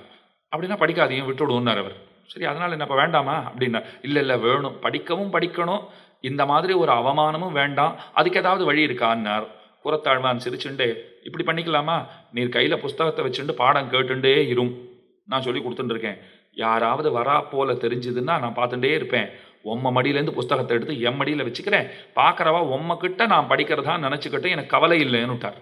அப்படின்னா படிக்காதையும் விட்டுடுன்னார் அவர். சரி அதனால் என்ன இப்போ வேண்டாமா? அப்படின்னா இல்லை இல்லை வேணும். படிக்கவும் படிக்கணும். இந்த மாதிரி ஒரு அவமானமும் வேண்டாம். அதுக்கு ஏதாவது வழி இருக்கான்னார் குரத்தாழ்வான் சிரிச்சுண்டு இப்படி பண்ணிக்கலாமா? நீர் கையில் புஸ்தகத்தை வச்சுட்டு பாடம் கேட்டுண்டே இரும். நான் சொல்லி கொடுத்துட்டுருக்கேன். யாராவது வரா போல தெரிஞ்சுதுன்னா நான் பார்த்துட்டே இருப்பேன். உம்ம மடியிலேருந்து புஸ்தகத்தை எடுத்து என் மடியில் வச்சுக்கிறேன். பார்க்குறவா உம்மக்கிட்ட நான் படிக்கிறதா நினச்சிக்கிட்டு எனக்கு கவலை இல்லைன்னு விட்டார்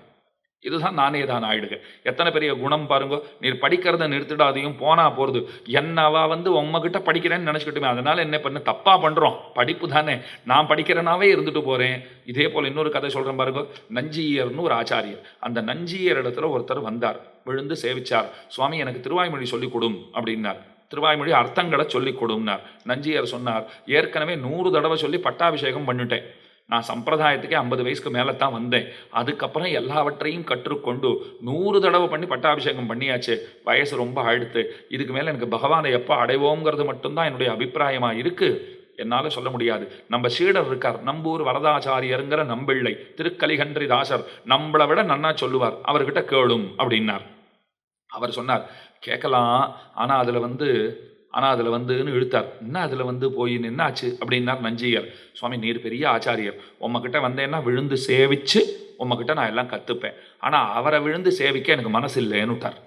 இதுதான் நானே தான் ஆயிடுங்க எத்தனை பெரிய குணம் பாருங்க நீர் படிக்கிறத நிறுத்திடாதையும் போனா போகிறது என்னவா வந்து உங்ககிட்ட படிக்கிறேன்னு நினச்சிக்கிட்டுமே அதனால என்ன பண்ண தப்பா பண்றோம். படிப்பு தானே. நான் படிக்கிறனாவே இருந்துட்டு போறேன். இதே போல் இன்னொரு கதை சொல்றேன் பாருங்க நஞ்சியர்னு ஒரு ஆச்சாரியர். அந்த நஞ்சியர் இடத்துல ஒருத்தர் வந்தார். விழுந்து சேவிச்சார். சுவாமி எனக்கு திருவாய்மொழி சொல்லிக் கொடும் அப்படின்னார். திருவாய்மொழி அர்த்தங்களை சொல்லிக் கொடுன்னார். நஞ்சியர் சொன்னார் ஏற்கனவே நூறு தடவை சொல்லி பட்டாபிஷேகம் பண்ணிட்டேன். நான் சம்பிரதாயத்துக்கே ஐம்பது வயசுக்கு மேலே தான் வந்தேன். அதுக்கப்புறம் எல்லாவற்றையும் கற்றுக்கொண்டு நூறு தடவை பண்ணி பட்டாபிஷேகம் பண்ணியாச்சு. வயசு ரொம்ப ஆயிடுத்து. இதுக்கு மேலே எனக்கு பகவானை எப்போ அடைவோங்கிறது மட்டும்தான் என்னுடைய அபிப்பிராயமாக இருக்குது என்னால் சொல்ல முடியாது. நம்ம சீடர் இருக்கார். நம்பூர் வரதாச்சாரியருங்கிற நம்பிள்ளை திருக்கலிகன்றி தாசர் நம்மளை விட நன்னா சொல்லுவார். அவர்கிட்ட கேளும் அப்படின்னார். அவர் சொன்னார் கேட்கலாம் ஆனால் அதில் வந்து ஆனால் அதில் வந்துன்னு இழுத்தார். என்ன அதில் வந்து போய் நின்னாச்சு அப்படின்னார் நஞ்சியர். சுவாமி நீர் பெரிய ஆச்சாரியர். உம்மக்கிட்ட வந்தேன்னா விழுந்து சேவிச்சு உம்மக்கிட்ட நான் எல்லாம் கற்றுப்பேன் ஆனால் அவரை விழுந்து சேவிக்க எனக்கு மனசு இல்லைன்னுட்டார்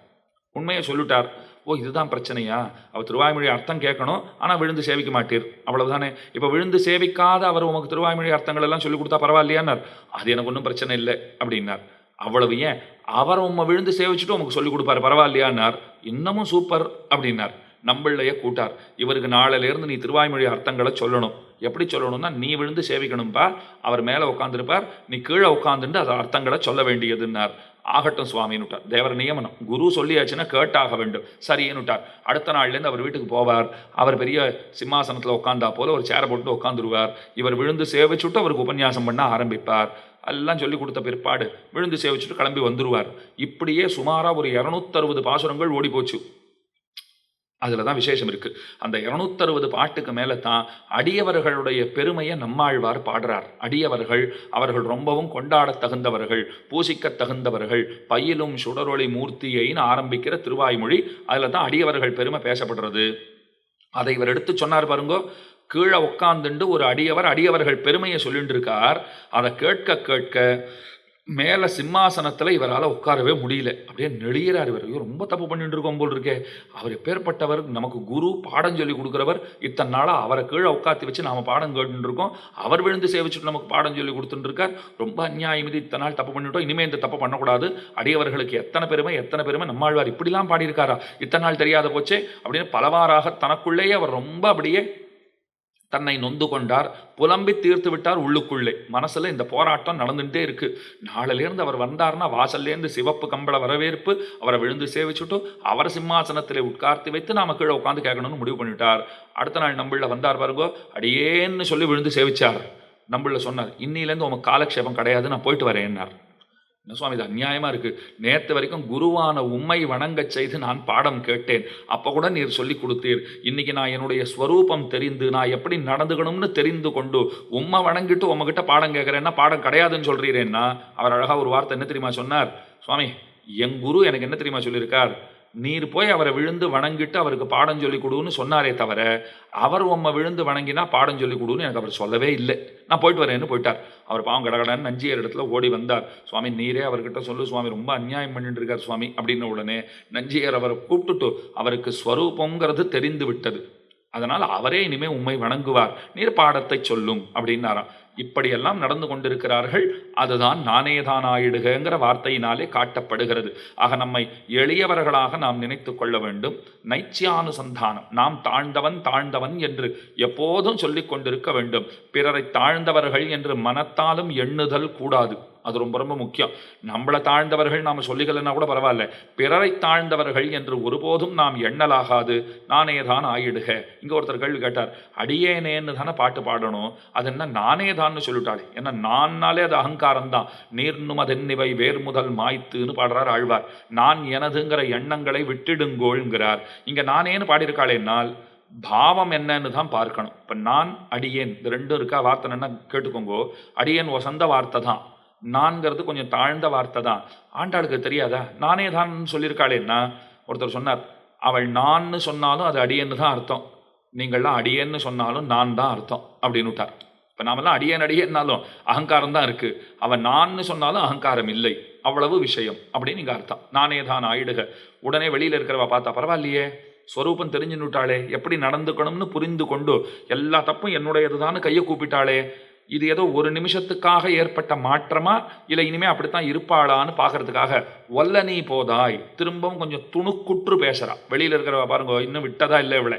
உண்மையை சொல்லிட்டார். ஓ இதுதான் பிரச்சனையா? அவர் திருவாய்மொழி அர்த்தம் கேட்கணும் ஆனால் விழுந்து சேவிக்க மாட்டீர். அவ்வளவுதானே? இப்போ விழுந்து சேவிக்காத அவர் உமக்கு திருவாய்மொழி அர்த்தங்கள் எல்லாம் சொல்லி கொடுத்தா பரவாயில்லையான்னார். அது எனக்கு ஒன்றும் பிரச்சனை இல்லை அப்படின்னார். அவ்வளவு ஏன்? அவர் உம்மை விழுந்து சேவிச்சுட்டு உமக்கு சொல்லி கொடுப்பாரு பரவாயில்லையான்னார். இன்னமும் சூப்பர் அப்படின்னார். நம்மளைய கூட்டார். இவருக்கு நாளையிலேருந்து நீ திருவாய்மொழி அர்த்தங்களை சொல்லணும். எப்படி சொல்லணும்னா நீ விழுந்து சேவிக்கணும்பா. அவர் மேலே உட்காந்துருப்பார் நீ கீழே உட்காந்துட்டு அது அர்த்தங்களை சொல்ல வேண்டியதுன்னார். ஆகட்டும் சுவாமின்னுட்டார் தேவர நியமனம். குரு சொல்லியாச்சுன்னா கேட்டாக வேண்டும். சரின்னுட்டார் அடுத்த நாள்லேருந்து அவர் வீட்டுக்கு போவார். அவர் பெரிய சிம்மாசனத்தில் உட்காந்தா போல ஒரு சேரை போட்டு உட்காந்துருவார் இவர் விழுந்து சேவிச்சுட்டு அவருக்கு உபன்யாசம் பண்ண ஆரம்பிப்பார். எல்லாம் சொல்லி கொடுத்த பிற்பாடு விழுந்து சேவிச்சுட்டு கிளம்பி வந்துருவார். இப்படியே சுமாராக ஒரு இரநூத்தறுபது பாசுரங்கள் ஓடி போச்சு அதில் தான் விசேஷம் இருக்குது அந்த இரநூத்தறுபது பாட்டுக்கு மேலே தான் அடியவர்களுடைய பெருமையை நம்மாழ்வார் பாடுறார். அடியவர்கள் அவர்கள் ரொம்பவும் கொண்டாடத் தகுந்தவர்கள் பூசிக்கத் தகுந்தவர்கள் பயிலும் சுடரொளி மூர்த்தியைன்னு ஆரம்பிக்கிற திருவாய்மொழி அதில் தான் அடியவர்கள் பெருமை பேசப்படுறது. அதை இவர் எடுத்து சொன்னார் பாருங்கோ கீழே உட்காந்துண்டு ஒரு அடியவர் அடியவர்கள் பெருமையை சொல்லிட்டு இருக்கார் அதை கேட்க கேட்க மேலே சிம்மாசனத்தில் இவரால் உட்காரவே முடியல. அப்படியே நெளியிறார் இவர். ஐயோ, ரொம்ப தப்பு பண்ணிட்டு இருக்கோம் போல் இருக்கே. அவர் பேர்பட்டவர் நமக்கு குரு பாடம் சொல்லி கொடுக்குறவர். இத்தனை நாளாக அவரை கீழே உட்காத்தி வச்சு நாம் பாடம் கேட்டுட்டு இருக்கோம். அவர் விழுந்து சேவிச்சுட்டு நமக்கு பாடம் சொல்லி கொடுத்துட்டுருக்கார் ரொம்ப அநியாயம் இது. இத்தனை நாள் தப்பு பண்ணிட்டோம். இனிமே இந்த தப்பு பண்ணக்கூடாது. அடியவர்களுக்கு எத்தனை பெருமை எத்தனை பெருமை? நம்மாழ்வார் இப்படிலாம் பாடியிருக்காரா? இத்தனை நாள் தெரியாத போச்சே. அப்படின்னு பலவாறாக தனக்குள்ளேயே அவர் ரொம்ப அப்படியே தன்னை நொந்து கொண்டார் புலம்பி தீர்த்து விட்டார் உள்ளுக்குள்ளே. மனசில் இந்த போராட்டம் நடந்துகிட்டே இருக்கு. நாளிலேருந்து அவர் வந்தார்னா வாசல்லேருந்து சிவப்பு கம்பள வரவேற்பு அவரை விழுந்து சேவிச்சுட்டு அவர் சிம்மாசனத்தில் உட்கார்த்தி வைத்து நாம கீழே உட்காந்து கேட்கணும்னு முடிவு பண்ணிட்டார். அடுத்த நாள் நம்மள வந்தார் பாருங்கோ அடியேன்னு சொல்லி விழுந்து சேவிச்சார். நம்மள சொன்னார் இன்னிலேருந்து உமக்கு காலக்ஷேபம் கிடையாது நான் போயிட்டு வரேன்னார். என்ன சுவாமி இது அந்நியாயமாக இருக்கு? நேற்று வரைக்கும் குருவான உம்மை வணங்கச் செய்து நான் பாடம் கேட்டேன். அப்போ கூட நீர் சொல்லி கொடுத்தீர். இன்னைக்கு நான் என்னுடைய ஸ்வரூபம் தெரிந்து நான் எப்படி நடந்துக்கணும்னு தெரிந்து கொண்டு உம்மை வணங்கிட்டு உம்மகிட்ட பாடம் கேட்குறேன்னா பாடம் கிடையாதுன்னு சொல்கிறீரேன்னா அவர் அழகாக ஒரு வார்த்தை என்ன தெரியுமா சொன்னார்? சுவாமி என் குரு எனக்கு என்ன தெரியுமா சொல்லியிருக்கார்? நீர் போய் அவரை விழுந்து வணங்கிட்டு அவருக்கு பாடம் சொல்லி கொடுன்னு சொன்னாரே தவிர அவர் உம்மை விழுந்து வணங்கினா பாடம் சொல்லி கொடுன்னு எனக்கு அவர் சொல்லவே இல்லை. நான் போயிட்டு வரேன்னு போயிட்டார். அவர் பாவம் கடகடன்னு நஞ்சியர் இடத்துல ஓடி வந்தார். சுவாமி நீரே அவர்கிட்ட சொல்லு சுவாமி ரொம்ப அநியாயம் பண்ணிட்டு இருக்கார் சுவாமி அப்படின்ன உடனே நஞ்சியர் அவரை கூப்பிட்டுட்டு அவருக்கு ஸ்வரூபங்கிறது தெரிந்து விட்டது. அதனால் அவரே இனிமேல் உண்மை வணங்குவார். நீர் பாடத்தை சொல்லும் அப்படின்னாராம். இப்படியெல்லாம் நடந்து கொண்டிருக்கிறார்கள். அதுதான் நானே ஆயிடுகங்கிற வார்த்தையினாலே காட்டப்படுகிறது. ஆக நம்மை எளியவர்களாக நாம் நினைத்து கொள்ள வேண்டும். நைச்சியானுசந்தானம் நாம் தாழ்ந்தவன் தாழ்ந்தவன் என்று எப்போதும் சொல்லிக் கொண்டிருக்க வேண்டும். பிறரை தாழ்ந்தவர்கள் என்று மனத்தாலும் எண்ணுதல் கூடாது. அது ரொம்ப ரொம்ப முக்கியம். நம்மளை தாழ்ந்தவர்கள் நாம் சொல்லிக்கலன்னா கூட பரவாயில்ல. பிறரை தாழ்ந்தவர்கள் என்று ஒருபோதும் நாம் எண்ணலாகாது. நானே தான் ஆயிடுக. இங்கே ஒருத்தர் கேள்வி கேட்டார். அடியேனேன்னு தானே பாட்டு பாடணும். அது என்ன நானே தான்னு சொல்லிட்டாளே ஏன்னா நான்னாலே அது அகங்காரம் தான் நீர்னுமதென்னிவை வேர் முதல் மாய்த்துன்னு பாடுறார் ஆழ்வார். நான் எனதுங்கிற எண்ணங்களை விட்டிடுங்கோள்ங்கிறார். இங்கே நானேன்னு பாடியிருக்காளேனால் பாவம் என்னன்னு தான் பார்க்கணும். இப்போ நான் அடியேன். இது ரெண்டும் இருக்கா? வார்த்தை என்ன கேட்டுக்கோங்கோ. அடியேன் வசந்த வார்த்தை தான். நான்கிறது கொஞ்சம் தாழ்ந்த வார்த்தை தான். ஆண்டாளுக்கு தெரியாதா? நானே தான் சொல்லியிருக்காளேன்னா ஒருத்தர் சொன்னார் அவள் நான்னு சொன்னாலும் அது அடியேன்னு தான் அர்த்தம். நீங்கள்லாம் அடியேன்னு சொன்னாலும் நான் தான் அர்த்தம் அப்படின்னு விட்டார். இப்போ நாமெல்லாம் அடியேன் அடியேன்னாலும் அகங்காரம் தான் இருக்குது அவன் நான்னு சொன்னாலும் அகங்காரம் இல்லை. அவ்வளவு விஷயம் அப்படின்னு இங்கே அர்த்தம். நானே தான் ஆயிடுக. உடனே வெளியில் இருக்கிறவ பார்த்தா பரவாயில்லையே. ஸ்வரூபம் தெரிஞ்சுன்னுட்டாளே எப்படி நடந்துக்கணும்னு புரிந்து கொண்டு எல்லா தப்பும் என்னுடையதுதான்னு கையை கூப்பிட்டாளே. இது ஏதோ ஒரு நிமிஷத்துக்காக ஏற்பட்ட மாற்றமா? இல்லை இனிமே அப்படித்தான் இருப்பாளான்னு பார்க்கறதுக்காக. ஒல்ல நீ போதாய். திரும்பவும் கொஞ்சம் துணுக்குற்று பேசுறா. வெளியில இருக்கிறவ பாருங்க இன்னும் விட்டதா இல்லை இவளை.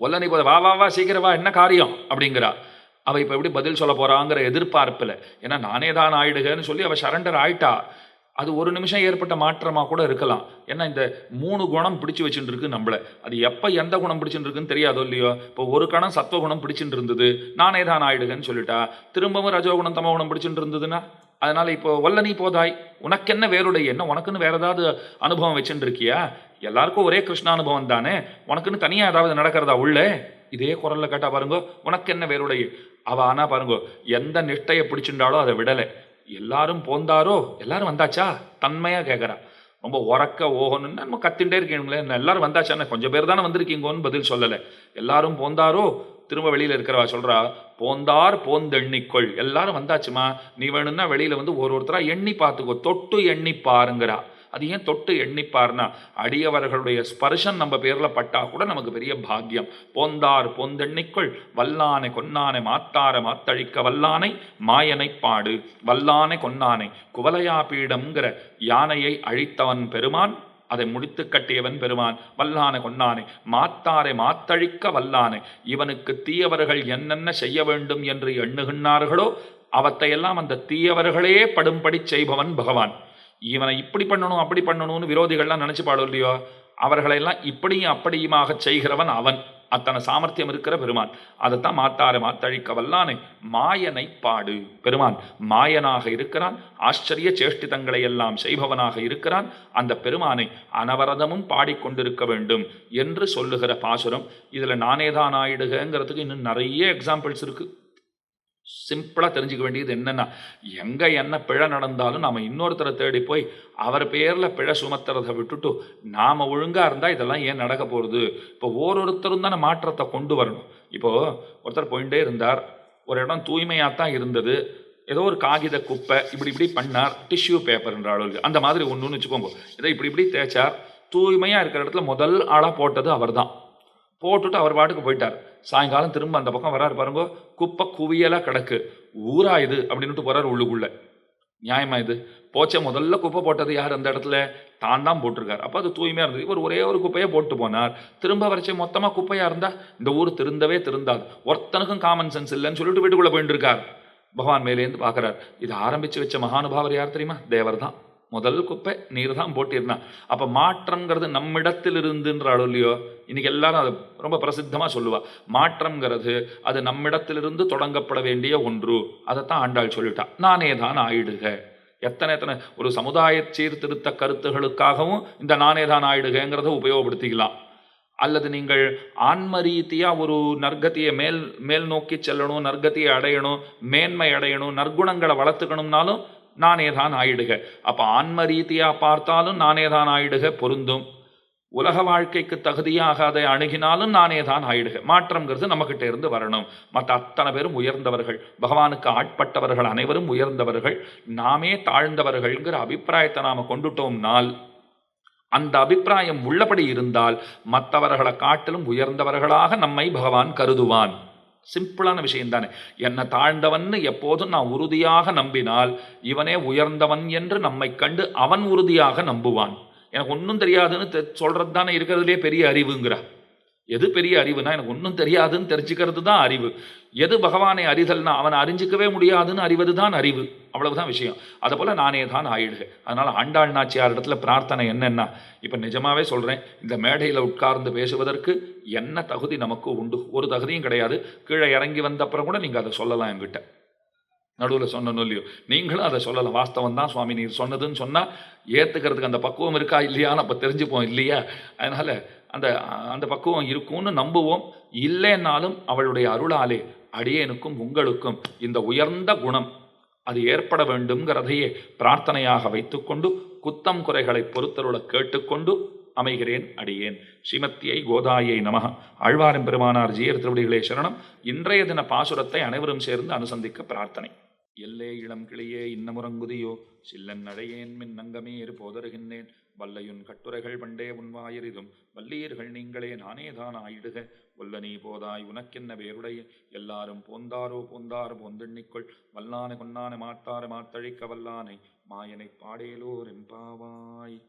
ஒல்ல நீ போத வா வா வா சீக்கிரம் வா என்ன காரியம்? அப்படிங்கிறா. அவ இப்ப எப்படி பதில் சொல்ல போறாங்கிற எதிர்பார்ப்பில். ஏன்னா நானே தான் ஆயிடுகன்னு சொல்லி அவ சரண்டர் ஆயிட்டா. அது ஒரு நிமிஷம் ஏற்பட்ட மாற்றமாக கூட இருக்கலாம். ஏன்னா இந்த மூணு குணம் பிடிச்சு வச்சுட்டு இருக்கு நம்மளை. அது எப்போ எந்த குணம் பிடிச்சுட்டு இருக்குன்னு தெரியாதோ இல்லையோ? இப்போ ஒரு கணம் சத்துவகுணம் பிடிச்சிட்டு இருந்தது நானே தான் ஆயிடுகன்னு சொல்லிட்டா திரும்பவும் ரஜோகுணம் தமோகுணம் பிடிச்சிட்டு இருந்ததுன்னா அதனால் இப்போ வல்ல நீ போதாய். உனக்கென்ன வேறுடைய? என்ன உனக்குன்னு வேற ஏதாவது அனுபவம் வச்சுட்டு இருக்கியா எல்லாருக்கும் ஒரே கிருஷ்ண அனுபவம் தானே? உனக்குன்னு தனியாக ஏதாவது நடக்கிறதா உள்ளே? இதே குரலில் கேட்டால் பாருங்க உனக்கு என்ன வேறுடைய? அவ ஆனால் பாருங்க எந்த நிஷ்டையை பிடிச்சிருந்தாலோ அதை விடலை. எல்லாரும் போந்தாரோ? எல்லாரும் வந்தாச்சா? தன்மையா கேட்குறா ரொம்ப உறக்க ஓகணும்னு நம்ம கத்திண்டே இருக்கீங்களே எல்லாரும் வந்தாச்சானே கொஞ்சம் பேர் தானே வந்திருக்கீங்கன்னு பதில் சொல்லலை. எல்லாரும் போந்தாரோ? திரும்ப வெளியில இருக்கிறவா சொல்றா போந்தார் போந்தெண்ணிக்கொள். எல்லாரும் வந்தாச்சுமா? நீ வேணும்னா வெளியில வந்து ஒரு ஒருத்தரா எண்ணி பார்த்துக்கோ. தொட்டு எண்ணி பாருங்கிறா. அது ஏன் தொட்டு எண்ணிப்பார்னா? அடியவர்களுடைய ஸ்பர்ஷம் நம்ம பேரில் பட்டா கூட நமக்கு பெரிய பாக்கியம். போந்தார் போந்தெண்ணிக்குள் வல்லானை கொன்னானை மாத்தார மாத்தழிக்க வல்லானை மாயனை பாடு வல்லானை கொன்னானை குவலையா பீடம்ங்கிற யானையை அழித்தவன் பெருமான் அதை முடித்து கட்டியவன் பெருமான் வல்லானை கொன்னானை மாத்தாரை மாத்தழிக்க வல்லானை. இவனுக்கு தீயவர்கள் என்னென்ன செய்ய வேண்டும் என்று எண்ணுகின்றார்களோ அவத்தையெல்லாம் அந்த தீயவர்களே படும்படி செய்பவன் பகவான். இவனை இப்படி பண்ணணும் அப்படி பண்ணணும்னு விரோதிகள்லாம் நினச்சி பாடும் இல்லையோ அவர்களையெல்லாம் இப்படியும் அப்படியுமாக செய்கிறவன் அவன். அத்தனை சாமர்த்தியம் இருக்கிற பெருமான். அதைத்தான் மாத்தாறு மாத்தழிக்க வல்லானை மாயனை பாடு. பெருமான் மாயனாக இருக்கிறான் ஆச்சரிய சேஷ்டிதங்களை எல்லாம் செய்பவனாக இருக்கிறான். அந்த பெருமானை அனவரதமும் பாடிக்கொண்டிருக்க வேண்டும் என்று சொல்லுகிற பாசுரம். இதில் நானேதான் ஆயிடுகங்கிறதுக்கு இன்னும் நிறைய எக்ஸாம்பிள்ஸ் இருக்குது சிம்பிளாக தெரிஞ்சுக்க வேண்டியது என்னென்னா எங்கே என்ன பிழை நடந்தாலும் நாம் இன்னொருத்தரை தேடி போய் அவர் பேரில் பிழை சுமத்துறதை விட்டுட்டு நாம் ஒழுங்காக இருந்தால் இதெல்லாம் ஏன் நடக்க போகிறது இப்போ ஒருத்தரும் தானே மாற்றத்தை கொண்டு வரணும். இப்போது ஒருத்தர் போயிட்டே இருந்தார். ஒரு இடம் தூய்மையாக தான் இருந்தது. ஏதோ ஒரு காகித குப்பை இப்படி இப்படி பண்ணார். டிஷ்யூ பேப்பர்ன்ற அளவுக்கு. அந்த மாதிரி ஒன்றுன்னு வச்சுக்கோங்க. ஏதோ இப்படி இப்படி தேய்ச்சார். தூய்மையாக இருக்கிற இடத்துல முதல் ஆளாக போட்டது அவர் தான் போட்டுட்டு அவர் பாட்டுக்கு போயிட்டார். சாயங்காலம் திரும்ப அந்த பக்கம் வராரு. பாருங்க குப்பை குவியலாக கிடக்கு. ஊரா இது அப்படின்ட்டு போறாரு உள்ளுக்குள்ள. நியாயமா இது? போச்ச முதல்ல குப்பை போட்டது யார் அந்த இடத்துல? தான் தான் போட்டிருக்காரு. அப்போ அது தூய்மையாக இருந்தது. இவர் ஒரே ஒரு குப்பையை போட்டு போனார். திரும்ப வரைச்சே மொத்தமாக குப்பையாக இருந்தால் இந்த ஊர் திருந்தவே திருந்தாது. ஒருத்தனுக்கும் காமன் சென்ஸ் இல்லைன்னு சொல்லிட்டு வீட்டுக்குள்ளே போயிட்டு இருக்கார். பகவான் மேலேருந்து பார்க்குறார். இது ஆரம்பித்து வச்ச மகானுபாவர் யார் தெரியுமா? தேவர் தான். முதல் குப்பை நீர் தான் போட்டிருந்தான். அப்போ மாற்றம்ங்கிறது நம்மிடத்தில் இருந்துன்ற இல்லையோ? இன்னைக்கு எல்லாரும் அது ரொம்ப பிரசித்தமாக சொல்லுவா. மாற்றம்ங்கிறது அது நம்மிடத்திலிருந்து தொடங்கப்பட வேண்டிய ஒன்று. அதைத்தான் ஆண்டாள் சொல்லிட்டா. நானே தான் ஆயிடுக. எத்தனை எத்தனை ஒரு சமுதாய சீர்திருத்த கருத்துகளுக்காகவும் இந்த நானே தான் ஆயிடுகங்கிறத உபயோகப்படுத்திக்கலாம். அல்லது நீங்கள் ஆன்ம ரீதியாக ஒரு நற்கத்தியை மேல் மேல் நோக்கி செல்லணும் நற்கத்தியை அடையணும் மேன்மை அடையணும் நற்குணங்களை வளர்த்துக்கணும்னாலும் நானே தான் ஆயிடுக. அப்போ ஆன்ம ரீதியாக பார்த்தாலும் நானே தான் ஆயிடுக பொருந்தும். உலக வாழ்க்கைக்கு தகுதியாகாதை அணுகினாலும் நானே தான் ஆயிடுக. மாற்றம்ங்கிறது நம்மக்கிட்ட இருந்து வரணும். மற்ற அத்தனை பேரும் உயர்ந்தவர்கள் பகவானுக்கு ஆட்பட்டவர்கள் அனைவரும் உயர்ந்தவர்கள் நாமே தாழ்ந்தவர்கள்ங்கிற அபிப்பிராயத்தை நாம் கொண்டுட்டோம்னால் அந்த அபிப்பிராயம் உள்ளபடி இருந்தால் மற்றவர்களை காட்டிலும் உயர்ந்தவர்களாக நம்மை பகவான் கருதுவான். சிம்பிளான விஷயம் தானே என்னை தாழ்ந்தவன் எப்போதும் நான் உறுதியாக நம்பினால் இவனே உயர்ந்தவன் என்று நம்மை கண்டு அவன் உறுதியாக நம்புவான். எனக்கு ஒன்றும் தெரியாதுன்னு தெ சொல்கிறது தானே இருக்கிறதுலே பெரிய அறிவுங்கிறா. எது பெரிய அறிவுனா எனக்கு ஒன்றும் தெரியாதுன்னு தெரிஞ்சுக்கிறது தான் அறிவு. எது பகவானை அறிதல்னா அவனை அறிஞ்சிக்கவே முடியாதுன்னு அறிவது தான் அறிவு. அவ்வளவுதான் விஷயம். அதை போல் நானே தான் ஆயிடுக. அதனால் ஆண்டாள் நாச்சியார் இடத்துல பிரார்த்தனை என்னென்னா இப்போ நிஜமாவே சொல்கிறேன் இந்த மேடையில் உட்கார்ந்து பேசுவதற்கு என்ன தகுதி நமக்கு உண்டு? ஒரு தகுதியும் கிடையாது. கீழே இறங்கி வந்த அப்புறம் கூட நீங்கள் அதை சொல்லலாம் என்கிட்ட. நடுவில் சொன்னணும் இல்லையோ? நீங்களும் அதை சொல்லலாம். வாஸ்தவம் தான் சுவாமி. நீர் சொன்னதுன்னு சொன்னால் ஏற்றுக்கிறதுக்கு அந்த பக்குவம் இருக்கா இல்லையான்னு அப்போ தெரிஞ்சுப்போம் இல்லையா? அதனால் அந்த அந்த பக்குவம் இருக்கும்னு நம்புவோம். இல்லைன்னாலும் அவளுடைய அருளாலே அடியேனுக்கும் உங்களுக்கும் இந்த உயர்ந்த குணம் அது ஏற்பட வேண்டும்ங்கிறதையே பிரார்த்தனையாக வைத்துக்கொண்டு குத்தம் குறைகளை பொறுத்தருள கேட்டுக்கொண்டு அமைகிறேன் அடியேன். ஸ்ரீமத்தியை கோதாயை நமக. ஆழ்வாரம் பெருமானார் ஜீயர் திருவடிகளே சரணம். இன்றைய தின பாசுரத்தை அனைவரும் சேர்ந்து அனுசந்திக்க பிரார்த்தனை. எல்லே இளம் கிளியே இன்னமுறங்குதியோ சில்லன் அடையேன் மின் நங்கமேறு போதருகின்றேன். வல்லையுன் கட்டுரைகள் பண்டே உன்வாயிரிதும் வல்லீர்கள் நீங்களே நானேதான் ஆயிடுக. வல்ல நீ போதாய் உனக்கென்ன பேருடைய எல்லாரும் போந்தாரோ போந்தார் போந்தெண்ணிக்கொள். வல்லானை கொன்னானை மாத்தார மாத்தழிக்க வல்லானை. மாயனை பாடேலோர் என்பாவாய்